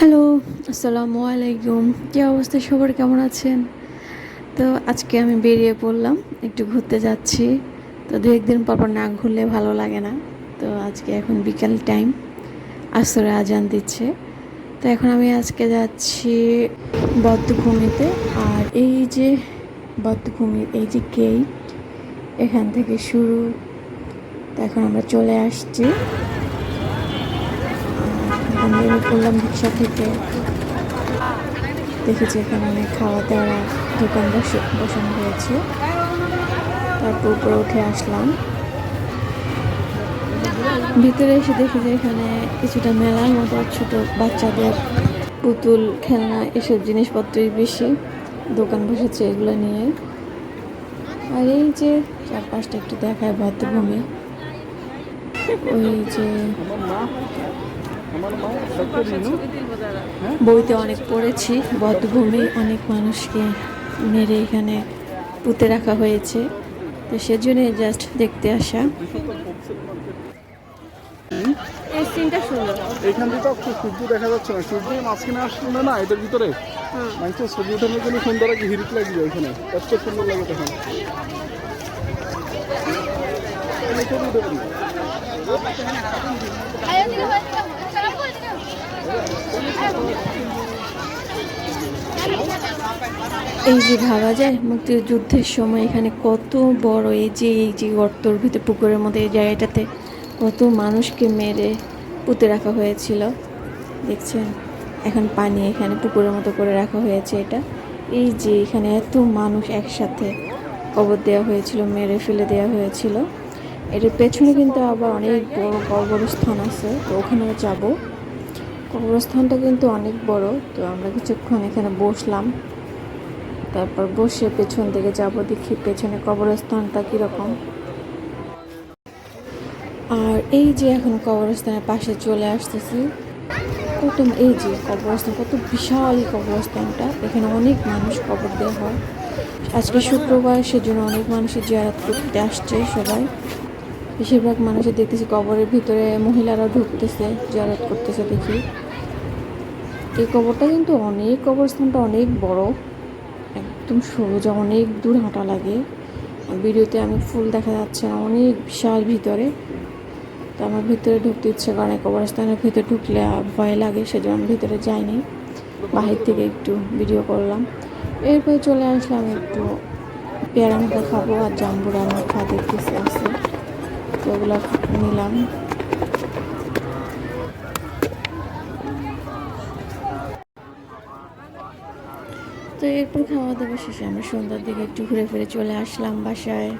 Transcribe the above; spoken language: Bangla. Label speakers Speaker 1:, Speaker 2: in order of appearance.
Speaker 1: হ্যালো, আসসালামু আলাইকুম। কী অবস্থা? সবার কেমন আছেন? তো আজকে আমি বেরিয়ে পড়লাম, একটু ঘুরতে যাচ্ছি। তো দু একদিন পর পর না ঘুরলে ভালো লাগে না। তো আজকে এখন বিকাল টাইম, আসরে আজান দিচ্ছে। তো এখন আমি আজকে যাচ্ছি বদ্ধভূমিতে। আর এই যে বদ্ধভূমির এই যে গেট এখান থেকে শুরু। তো এখন আমরা চলে আসছি। আমি বের করলাম রিক্সা থেকে। দেখেছি এখানে অনেক খাওয়া দাওয়া দোকান বসে, বসানো হয়েছে। তারপর উপরে উঠে আসলাম। ভিতরে এসে দেখি যে এখানে কিছুটা মেলার মতো ছোট বাচ্চাদের পুতুল, খেলনা এসব জিনিসপত্রই বেশি। দোকান বসেছে এগুলো নিয়ে। আর এই যে চারপাশটা একটু দেখায় বদ্ধভূমি ওই যে
Speaker 2: মিনু
Speaker 1: বইতে অনেক পড়েছি বদ্ধভূমি অনেক মানুষকে মেরে এখানে পুঁতে রাখা হয়েছে। তো সেজন্য জাস্ট দেখতে আসা।
Speaker 3: এই সিনটা সুন্দর।
Speaker 2: এখান থেকে তো সূর্য দেখা যাচ্ছে না। সূর্য মাঝখানে আসলে না এটার ভিতরে
Speaker 3: হুম।
Speaker 2: মানুষের ছবি ওঠানোর জন্য সুন্দর আগে হিরিট লাগবে এত সুন্দর লাগে তখন এখানে ছবি উঠে পারি।
Speaker 1: এই যে ভাবা যায়, মুক্তিযুদ্ধের সময় এখানে কত বড় এই যে এই যে গর্তর ভিতরে, পুকুরের মধ্যে এই জায়গাটাতে কত মানুষকে মেরে পুঁতে রাখা হয়েছিল। দেখছেন? এখন পানি এখানে পুকুরের মতো করে রাখা হয়েছে এটা। এই যে এখানে এত মানুষ একসাথে কবর দেওয়া হয়েছিল, মেরে ফেলে দেওয়া হয়েছিল। এটার পেছনে কিন্তু আবার অনেক বড় কবরস্থান আছে, তো ওখানেও যাব। কবরস্থানটা কিন্তু অনেক বড়, তো আমরা কিছুক্ষণ এখানে বসলাম। তারপর বসে পেছন দিকে যাব দেখি পেছনে কবরস্থানটা কীরকম। আর এই যে এখন কবরস্থানের পাশে চলে আসতেছি কত এই যে কবরস্থান, কত বিশাল কবরস্থানটা। এখানে অনেক মানুষ কবর দেওয়া হয়। আজকে শুক্রবার, সেজন্য অনেক মানুষের জিয়ারত করতে আসছে সবাই। বেশিরভাগ মানুষের দেখতেছি কবরের ভিতরে মহিলারা ঢুকতেছে, জিয়ারাত করতেছে দেখি। এই কবরটা কিন্তু অনেক কবরস্থানটা অনেক বড়। একদম সোজা অনেক দূর হাঁটা লাগে। ভিডিওতে আমি ফুল দেখা যাচ্ছে না, অনেক বিশাল ভিতরে। তো আমার ভিতরে ঢুকতে ইচ্ছে করে না কবরস্থানের ভিতরে ঢুকলে ভয় লাগে, সেজন্য আমি ভিতরে যাইনি। বাহির থেকে একটু ভিডিও করলাম। এরপরে চলে আসলাম একটু পেয়ারা মাখা খাব আর জাম্বুরা মাখা দেখতেছি আছে তো ওগুলো নিলাম। তো এরপর খাওয়া দাওয়া শেষে আমরা সন্ধ্যার দিকে একটু ঘুরে ফিরে চলে আসলাম বাসায়।